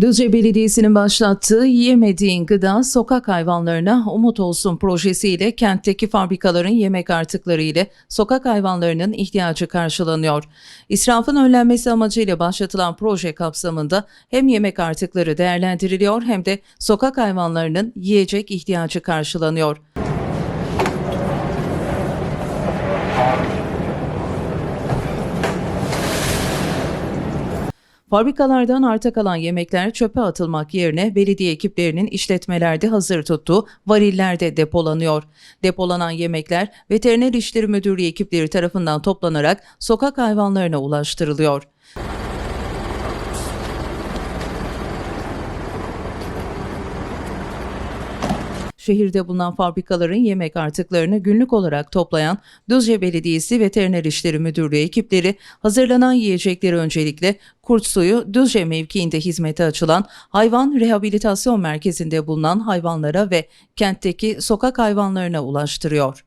Düzce Belediyesi'nin başlattığı Yiyemediğin Gıda Sokak Hayvanlarına Umut Olsun projesiyle kentteki fabrikaların yemek artıkları ile sokak hayvanlarının ihtiyacı karşılanıyor. İsrafın önlenmesi amacıyla başlatılan proje kapsamında hem yemek artıkları değerlendiriliyor hem de sokak hayvanlarının yiyecek ihtiyacı karşılanıyor. Fabrikalardan arta kalan yemekler çöpe atılmak yerine belediye ekiplerinin işletmelerde hazır tuttuğu varillerde depolanıyor. Depolanan yemekler Veteriner İşleri Müdürlüğü ekipleri tarafından toplanarak sokak hayvanlarına ulaştırılıyor. Şehirde bulunan fabrikaların yemek artıklarını günlük olarak toplayan Düzce Belediyesi Veteriner İşleri Müdürlüğü ekipleri hazırlanan yiyecekleri öncelikle Kurt Suyu Düzce mevkiinde hizmete açılan hayvan rehabilitasyon merkezinde bulunan hayvanlara ve kentteki sokak hayvanlarına ulaştırıyor.